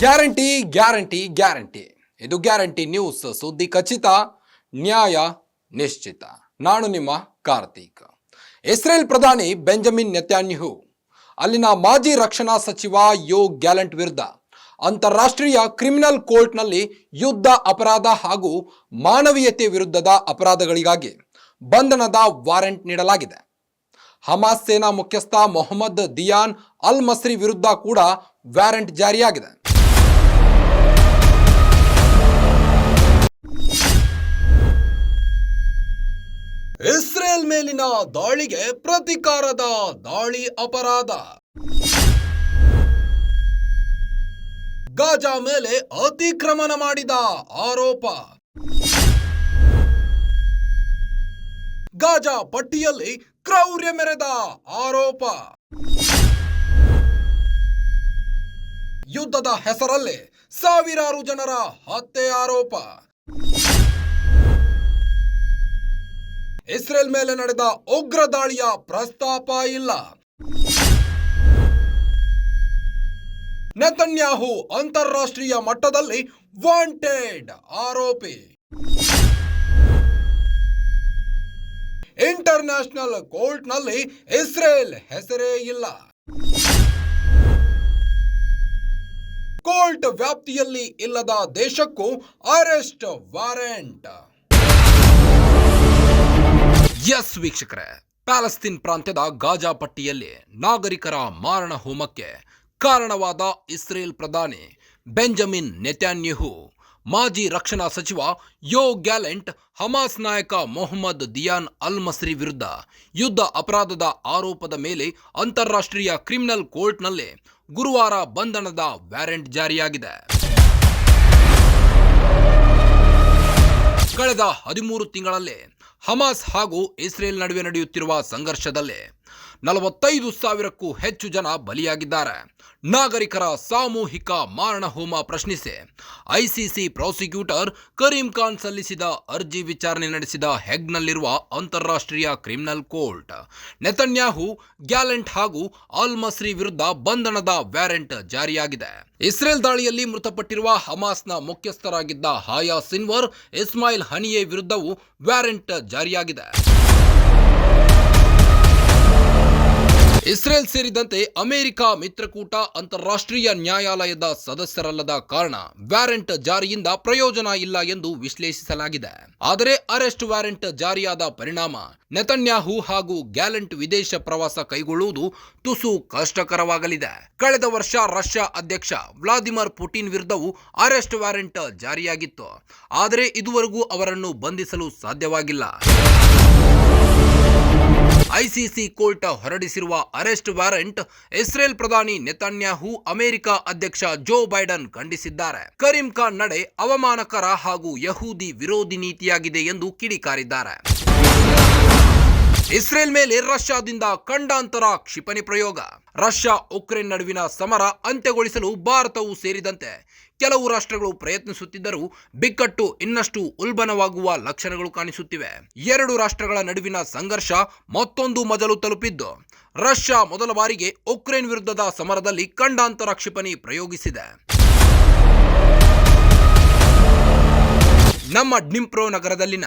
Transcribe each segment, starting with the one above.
Guarantee guarantee guarantee. ಇದು guarantee news. ಸುದ್ದಿ ಖಚಿತ, ನ್ಯಾಯ ನಿಶ್ಚಿತ. ನಾನು ನಿಮ್ಮ ಕಾರ್ತೀಕ್. ಇಸ್ರೇಲ್ ಪ್ರಧಾನಿ ಬೆಂಜಮಿನ್ ನೆತ್ಯಾನ್ಯಹು, ಅಲ್ಲಿನ ಮಾಜಿ ರಕ್ಷಣಾ ಸಚಿವ ಯೋ ಗ್ಯಾಲೆಂಟ್ ವಿರುದ್ಧ ಅಂತಾರಾಷ್ಟ್ರೀಯ ಕ್ರಿಮಿನಲ್ ಕೋರ್ಟ್ನಲ್ಲಿ ಯುದ್ಧ ಅಪರಾಧ ಹಾಗೂ ಮಾನವೀಯತೆ ವಿರುದ್ಧದ ಅಪರಾಧಗಳಿಗಾಗಿ ಬಂಧನದ ವಾರೆಂಟ್ ನೀಡಲಾಗಿದೆ. ಹಮಾಸ್ ಸೇನಾ ಮುಖ್ಯಸ್ಥ ಮೊಹಮ್ಮದ್ ದಿಯಾನ್ ಅಲ್ ಮಸ್ರಿ ವಿರುದ್ಧ ಕೂಡ ವ್ಯಾರಂಟ್ ಜಾರಿಯಾಗಿದೆ. ಇಸ್ರೇಲ್ ಮೇಲಿನ ದಾಳಿಗೆ ಪ್ರತಿಕಾರದ ದಾಳಿ ಅಪರಾಧ. ಗಾಜಾ ಮೇಲೆ ಅತಿಕ್ರಮಣ ಮಾಡಿದ ಆರೋಪ. ಗಾಜಾ ಪಟ್ಟಿಯಲ್ಲಿ ಕ್ರೌರ್ಯ ಮೆರೆದ ಆರೋಪ. ಯುದ್ಧದ ಹೆಸರಲ್ಲೇ ಸಾವಿರಾರು ಜನರ ಹತ್ಯೆ ಆರೋಪ. ಇಸ್ರೇಲ್ ಮೇಲೆ ನಡೆದ ಉಗ್ರ ದಾಳಿಯ ಪ್ರಸ್ತಾಪ ಇಲ್ಲ. ನೆತನ್ಯಾಹು ಅಂತಾರಾಷ್ಟ್ರೀಯ ಮಟ್ಟದಲ್ಲಿ ವಾಂಟೆಡ್ ಆರೋಪಿ. ಇಂಟರ್ನ್ಯಾಷನಲ್ ಕೋರ್ಟ್ನಲ್ಲಿ ಇಸ್ರೇಲ್ ಹೆಸರೇ ಇಲ್ಲ. ಕೋರ್ಟ್ ವ್ಯಾಪ್ತಿಯಲ್ಲಿ ಇಲ್ಲದ ದೇಶಕ್ಕೂ ಅರೆಸ್ಟ್ ವಾರೆಂಟ್ ಎಸ್ ವೀಕ್ಷಕರೇ, ಪ್ಯಾಲೆಸ್ತೀನ್ ಪ್ರಾಂತ್ಯದ ಗಾಜಾ ಪಟ್ಟಿಯಲ್ಲಿ ನಾಗರಿಕರ ಮಾರಣ ಹೋಮಕ್ಕೆ ಕಾರಣವಾದ ಇಸ್ರೇಲ್ ಪ್ರಧಾನಿ ಬೆಂಜಮಿನ್ ನೆತ್ಯಾನ್ಯಹು, ಮಾಜಿ ರಕ್ಷಣಾ ಸಚಿವ ಯೋ ಗ್ಯಾಲೆಂಟ್, ಹಮಾಸ್ ನಾಯಕ ಮೊಹಮ್ಮದ್ ದಿಯಾನ್ ಅಲ್ ಮಸ್ರಿ ವಿರುದ್ಧ ಯುದ್ಧ ಅಪರಾಧದ ಆರೋಪದ ಮೇಲೆ ಅಂತಾರಾಷ್ಟ್ರೀಯ ಕ್ರಿಮಿನಲ್ ಕೋರ್ಟ್ನಲ್ಲಿ ಗುರುವಾರ ಬಂಧನದ ವ್ಯಾರೆಂಟ್ ಜಾರಿಯಾಗಿದೆ. ಕಳೆದ ಹದಿಮೂರು ತಿಂಗಳಲ್ಲೇ ಹಮಾಸ್ ಹಾಗೂ ಇಸ್ರೇಲ್ ನಡುವೆ ನಡೆಯುತ್ತಿರುವ ಸಂಘರ್ಷದಲ್ಲಿ ನಲವತ್ತೈದು ಸಾವಿರಕ್ಕೂ ಹೆಚ್ಚು ಜನ ಬಲಿಯಾಗಿದ್ದಾರೆ. ನಾಗರಿಕರ ಸಾಮೂಹಿಕ ಮಾರಣಹೋಮ ಪ್ರಶ್ನಿಸಿ ಐಸಿಸಿ ಪ್ರಾಸಿಕ್ಯೂಟರ್ ಕರೀಂ ಖಾನ್ ಸಲ್ಲಿಸಿದ ಅರ್ಜಿ ವಿಚಾರಣೆ ನಡೆಸಿದ ಹೆಗ್ನಲ್ಲಿರುವ ಅಂತಾರಾಷ್ಟ್ರೀಯ ಕ್ರಿಮಿನಲ್ ಕೋರ್ಟ್. ನೆತನ್ಯಾಹು, ಗ್ಯಾಲೆಂಟ್ ಹಾಗೂ ಅಲ್ ಮಸ್ರಿ ವಿರುದ್ಧ ಬಂಧನದ ವ್ಯಾರೆಂಟ್ ಜಾರಿಯಾಗಿದೆ. ಇಸ್ರೇಲ್ ದಾಳಿಯಲ್ಲಿ ಮೃತಪಟ್ಟಿರುವ ಹಮಾಸ್ನ ಮುಖ್ಯಸ್ಥರಾಗಿದ್ದ ಹಾಯಾ ಸಿನ್ವರ್, ಇಸ್ಮಾಯಿಲ್ ಹನಿಯೆ ವಿರುದ್ಧವೂ ವ್ಯಾರೆಂಟ್ ಜಾರಿಯಾಗಿದೆ. ಇಸ್ರೇಲ್ ಸೇರಿದಂತೆ ಅಮೆರಿಕ ಮಿತ್ರಕೂಟ ಅಂತಾರಾಷ್ಟ್ರೀಯ ನ್ಯಾಯಾಲಯದ ಸದಸ್ಯರಲ್ಲದ ಕಾರಣ ವ್ಯಾರೆಂಟ್ ಜಾರಿಯಿಂದ ಪ್ರಯೋಜನ ಇಲ್ಲ ಎಂದು ವಿಶ್ಲೇಷಿಸಲಾಗಿದೆ. ಆದರೆ ಅರೆಸ್ಟ್ ವ್ಯಾರೆಂಟ್ ಜಾರಿಯಾದ ಪರಿಣಾಮ ನೆತನ್ಯಾಹು ಹಾಗೂ ಗ್ಯಾಲೆಂಟ್ ವಿದೇಶ ಪ್ರವಾಸ ಕೈಗೊಳ್ಳುವುದು ತುಸು ಕಷ್ಟಕರವಾಗಲಿದೆ. ಕಳೆದ ವರ್ಷ ರಷ್ಯಾ ಅಧ್ಯಕ್ಷ ವ್ಲಾದಿಮಿರ್ ಪುಟಿನ್ ವಿರುದ್ಧವೂ ಅರೆಸ್ಟ್ ವ್ಯಾರೆಂಟ್ ಜಾರಿಯಾಗಿತ್ತು. ಆದರೆ ಇದುವರೆಗೂ ಅವರನ್ನು ಬಂಧಿಸಲು ಸಾಧ್ಯವಾಗಿಲ್ಲ. ಐಸಿಸಿ ಕೋರ್ಟ್ ಹೊರಡಿಸಿರುವ ಅರೆಸ್ಟ್ ವಾರೆಂಟ್ ಇಸ್ರೇಲ್ ಪ್ರಧಾನಿ ನೆತನ್ಯಾಹು ಅಮೆರಿಕ ಅಧ್ಯಕ್ಷ ಜೋ ಬೈಡನ್ ಖಂಡಿಸಿದ್ದಾರೆ. ಕರೀಂ ಖಾನ್ ನಡೆ ಅವಮಾನಕರ ಹಾಗೂ ಯಹೂದಿ ವಿರೋಧಿ ನೀತಿಯಾಗಿದೆ ಎಂದು ಕಿಡಿಕಾರಿದ್ದಾರೆ. ಇಸ್ರೇಲ್ ಮೇಲೆ ರಷ್ಯಾದಿಂದ ಖಂಡಾಂತರ ಕ್ಷಿಪಣಿ ಪ್ರಯೋಗ. ರಷ್ಯಾ ಉಕ್ರೇನ್ ನಡುವಿನ ಸಮರ ಅಂತ್ಯಗೊಳಿಸಲು ಭಾರತವು ಸೇರಿದಂತೆ ಕೆಲವು ರಾಷ್ಟ್ರಗಳು ಪ್ರಯತ್ನಿಸುತ್ತಿದ್ದರೂ ಬಿಕ್ಕಟ್ಟು ಇನ್ನಷ್ಟು ಉಲ್ಬಣವಾಗುವ ಲಕ್ಷಣಗಳು ಕಾಣಿಸುತ್ತಿವೆ. ಎರಡು ರಾಷ್ಟ್ರಗಳ ನಡುವಿನ ಸಂಘರ್ಷ ಮತ್ತೊಂದು ಮಜಲು ತಲುಪಿದ್ದು, ರಷ್ಯಾ ಮೊದಲ ಬಾರಿಗೆ ಉಕ್ರೇನ್ ವಿರುದ್ಧದ ಸಮರದಲ್ಲಿ ಖಂಡಾಂತರ ಕ್ಷಿಪಣಿ ಪ್ರಯೋಗಿಸಿದೆ. ನಮ್ಮ ಡಿಂಪ್ರೋ ನಗರದಲ್ಲಿನ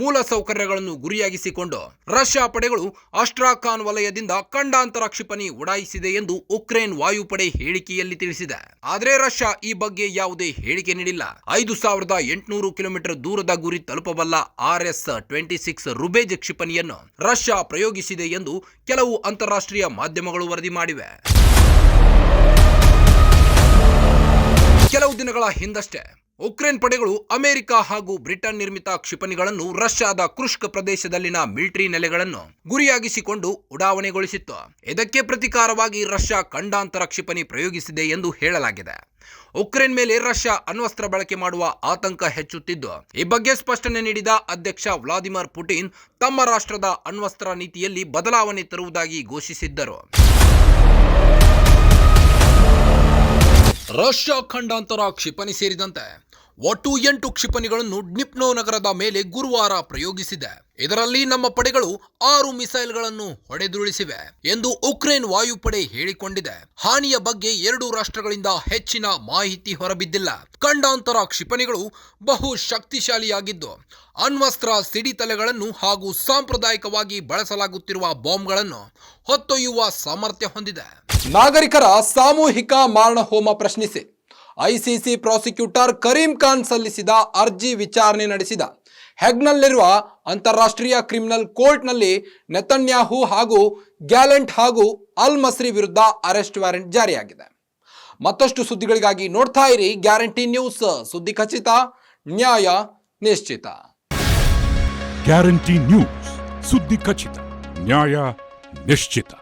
ಮೂಲ ಸೌಕರ್ಯಗಳನ್ನು ಗುರಿಯಾಗಿಸಿಕೊಂಡು ರಷ್ಯಾ ಪಡೆಗಳು ಅಸ್ಟ್ರಾಖಾನ್ ವಲಯದಿಂದ ಖಂಡಾಂತರ ಕ್ಷಿಪಣಿ ಉಡಾಯಿಸಿದೆ ಎಂದು ಉಕ್ರೇನ್ ವಾಯುಪಡೆ ಹೇಳಿಕೆಯಲ್ಲಿ ತಿಳಿಸಿದೆ. ಆದರೆ ರಷ್ಯಾ ಈ ಬಗ್ಗೆ ಯಾವುದೇ ಹೇಳಿಕೆ ನೀಡಿಲ್ಲ. ಐದು ಸಾವಿರದ ಎಂಟುನೂರು ಕಿಲೋಮೀಟರ್ ದೂರದ ಗುರಿ ತಲುಪಬಲ್ಲ R S twenty six Rubezh ಕ್ಷಿಪಣಿಯನ್ನು Russia ಪ್ರಯೋಗಿಸಿದೆ ಎಂದು ಕೆಲವು ಅಂತಾರಾಷ್ಟ್ರೀಯ ಮಾಧ್ಯಮಗಳು ವರದಿ ಮಾಡಿವೆ. ಕೆಲವು ದಿನಗಳ ಹಿಂದಷ್ಟೇ ಉಕ್ರೇನ್ ಪಡೆಗಳು ಅಮೆರಿಕ ಹಾಗೂ ಬ್ರಿಟನ್ ನಿರ್ಮಿತ ಕ್ಷಿಪಣಿಗಳನ್ನು ರಷ್ಯಾದ ಕೃಷ್ಕ ಪ್ರದೇಶದಲ್ಲಿನ ಮಿಲಿಟರಿ ನೆಲೆಗಳನ್ನು ಗುರಿಯಾಗಿಸಿಕೊಂಡು ಉಡಾವಣೆಗೊಳಿಸಿತ್ತು. ಇದಕ್ಕೆ ಪ್ರತಿಕಾರವಾಗಿ ರಷ್ಯಾ ಖಂಡಾಂತರ ಕ್ಷಿಪಣಿ ಪ್ರಯೋಗಿಸಿದೆ ಎಂದು ಹೇಳಲಾಗಿದೆ. ಉಕ್ರೇನ್ ಮೇಲೆ ರಷ್ಯಾ ಅಣ್ವಸ್ತ್ರ ಬಳಕೆ ಮಾಡುವ ಆತಂಕ ಹೆಚ್ಚುತ್ತಿದ್ದು, ಈ ಬಗ್ಗೆ ಸ್ಪಷ್ಟನೆ ನೀಡಿದ ಅಧ್ಯಕ್ಷ ವ್ಲಾದಿಮಿರ್ ಪುಟಿನ್ ತಮ್ಮ ರಾಷ್ಟ್ರದ ಅಣ್ವಸ್ತ್ರ ನೀತಿಯಲ್ಲಿ ಬದಲಾವಣೆ ತರುವುದಾಗಿ ಘೋಷಿಸಿದ್ದರು. ರಷ್ಯಾ ಖಂಡಾಂತರ ಕ್ಷಿಪಣಿ ಸೇರಿದಂತೆ ಒಟ್ಟು ಎಂಟು ಕ್ಷಿಪಣಿಗಳನ್ನು ಡ್ನಿಪ್ನೋ ನಗರದ ಮೇಲೆ ಗುರುವಾರ ಪ್ರಯೋಗಿಸಿದೆ. ಇದರಲ್ಲಿ ನಮ್ಮ ಪಡೆಗಳು ಆರು ಮಿಸೈಲ್ಗಳನ್ನು ಹೊಡೆದುರುಳಿಸಿವೆ ಎಂದು ಉಕ್ರೇನ್ ವಾಯುಪಡೆ ಹೇಳಿಕೊಂಡಿದೆ. ಹಾನಿಯ ಬಗ್ಗೆ ಎರಡು ರಾಷ್ಟ್ರಗಳಿಂದ ಹೆಚ್ಚಿನ ಮಾಹಿತಿ ಹೊರಬಿದ್ದಿಲ್ಲ. ಖಂಡಾಂತರ ಕ್ಷಿಪಣಿಗಳು ಬಹು ಶಕ್ತಿಶಾಲಿಯಾಗಿದ್ದು, ಅಣ್ವಸ್ತ್ರ ಸಿಡಿತಲೆಗಳನ್ನು ಹಾಗೂ ಸಾಂಪ್ರದಾಯಿಕವಾಗಿ ಬಳಸಲಾಗುತ್ತಿರುವ ಬಾಂಬ್ಗಳನ್ನು ಹೊತ್ತೊಯ್ಯುವ ಸಾಮರ್ಥ್ಯ ಹೊಂದಿದೆ. ನಾಗರಿಕರ ಸಾಮೂಹಿಕ ಮಾರಣಹೋಮ ಪ್ರಶ್ನಿಸಿ. ಐಸಿಸಿ ಪ್ರಾಸಿಕ್ಯೂಟರ್ ಕರೀಂ ಖಾನ್ ಸಲ್ಲಿಸಿದ ಅರ್ಜಿ ವಿಚಾರಣೆ ನಡೆಸಿದ. ಹೆಗ್ನಲ್ಲಿರುವ ಅಂತಾರಾಷ್ಟ್ರೀಯ ಕ್ರಿಮಿನಲ್ ಕೋರ್ಟ್ನಲ್ಲಿ ನೆತನ್ಯಾಹು ಹಾಗೂ ಗ್ಯಾಲೆಂಟ್ ಹಾಗೂ ಅಲ್ ಮಸ್ರಿ ವಿರುದ್ಧ ಅರೆಸ್ಟ್ ವಾರೆಂಟ್ ಜಾರಿಯಾಗಿದೆ. ಮತ್ತಷ್ಟು ಸುದ್ದಿಗಳಿಗಾಗಿ ನೋಡ್ತಾ ಇರಿ ಗ್ಯಾರಂಟಿ ನ್ಯೂಸ್. ಸುದ್ದಿ ಖಚಿತ, ನ್ಯಾಯ ನಿಶ್ಚಿತ. ಗ್ಯಾರಂಟಿ ನ್ಯೂಸ್, ಸುದ್ದಿ ಖಚಿತ, ನ್ಯಾಯ ನಿಶ್ಚಿತ.